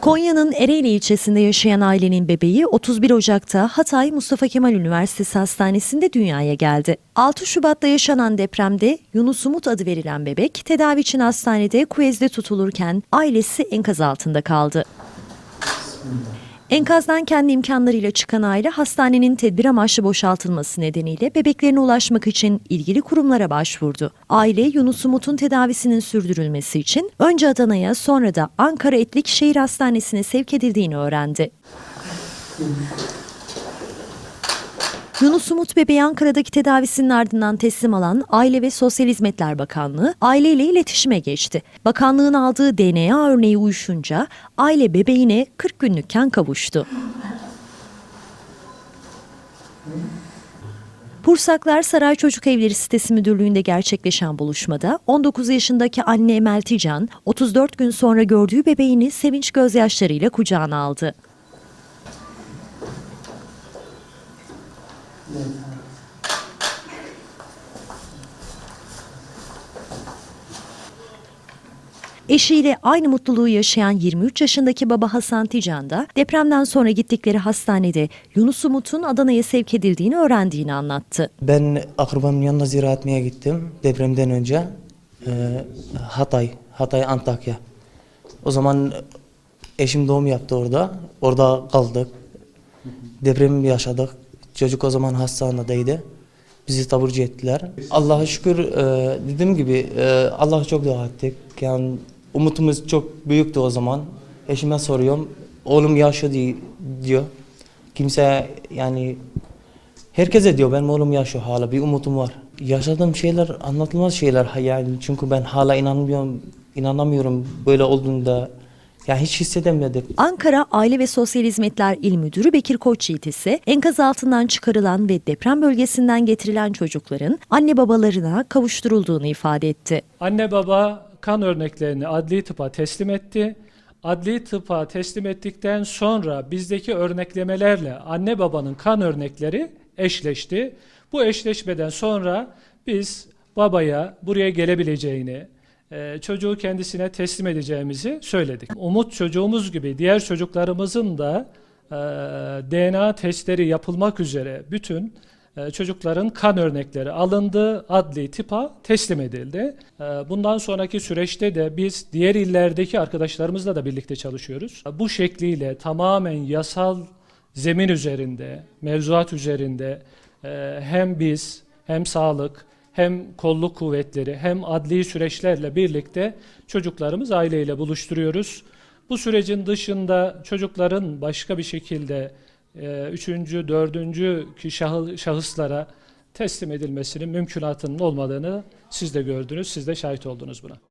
Konya'nın Ereğli ilçesinde yaşayan ailenin bebeği 31 Ocak'ta Hatay Mustafa Kemal Üniversitesi Hastanesi'nde dünyaya geldi. 6 Şubat'ta yaşanan depremde Yunus Umut adı verilen bebek tedavi için hastanede kuvezde tutulurken ailesi enkaz altında kaldı. Enkazdan kendi imkanlarıyla çıkan aile hastanenin tedbir amaçlı boşaltılması nedeniyle bebeklerine ulaşmak için ilgili kurumlara başvurdu. Aile Yunus Umut'un tedavisinin sürdürülmesi için önce Adana'ya sonra da Ankara Etlik Şehir Hastanesi'ne sevk edildiğini öğrendi. Yunus Umut bebeği Ankara'daki tedavisinin ardından teslim alan Aile ve Sosyal Hizmetler Bakanlığı aileyle iletişime geçti. Bakanlığın aldığı DNA örneği uyuşunca aile bebeğine 40 günlükken kavuştu. Pursaklar Saray Çocuk Evleri sitesi müdürlüğünde gerçekleşen buluşmada 19 yaşındaki anne Emel Tican 34 gün sonra gördüğü bebeğini sevinç gözyaşlarıyla kucağına aldı. Eşiyle aynı mutluluğu yaşayan 23 yaşındaki baba Hasan Tican da depremden sonra gittikleri hastanede Yunus Umut'un Adana'ya sevk edildiğini öğrendiğini anlattı. Ben akrabamın yanına ziyaret etmeye gittim depremden önce. Ee, Hatay, Hatay Antakya. O zaman eşim doğum yaptı orada. Orada kaldık. Depremi yaşadık. Çocuk o zaman hastanedeydi. Bizi taburcu ettiler. Allah'a şükür e, dediğim gibi e, Allah'a çok dua ettik. Yani umutumuz çok büyüktü o zaman. Eşime soruyorum. Oğlum di- diyor. Kimse yani Herkese diyor benim oğlum yaşıyor hala bir umutum var. Yaşadığım şeyler anlatılmaz şeyler yani çünkü ben hala inanmıyorum inanamıyorum böyle olduğunda ya hiç hissedemedim. Ankara Aile ve Sosyal Hizmetler İl Müdürü Bekir Koçyiğit ise enkaz altından çıkarılan ve deprem bölgesinden getirilen çocukların anne babalarına kavuşturulduğunu ifade etti. Anne baba kan örneklerini adli tıpa teslim etti. Adli tıpa teslim ettikten sonra bizdeki örneklemelerle anne babanın kan örnekleri eşleşti. Bu eşleşmeden sonra biz babaya buraya gelebileceğini, çocuğu kendisine teslim edeceğimizi söyledik. Umut çocuğumuz gibi diğer çocuklarımızın da e, DNA testleri yapılmak üzere bütün e, çocukların kan örnekleri alındı, adli tıpa teslim edildi. E, Bundan sonraki süreçte de biz diğer illerdeki arkadaşlarımızla da birlikte çalışıyoruz. Bu şekliyle tamamen yasal zemin üzerinde, mevzuat üzerinde e, hem biz hem sağlık hem kolluk kuvvetleri hem adli süreçlerle birlikte çocuklarımız aileyle buluşturuyoruz. Bu sürecin dışında çocukların başka bir şekilde e, üçüncü, dördüncü şahıslara teslim edilmesinin mümkünatının olmadığını siz de gördünüz, siz de şahit oldunuz buna.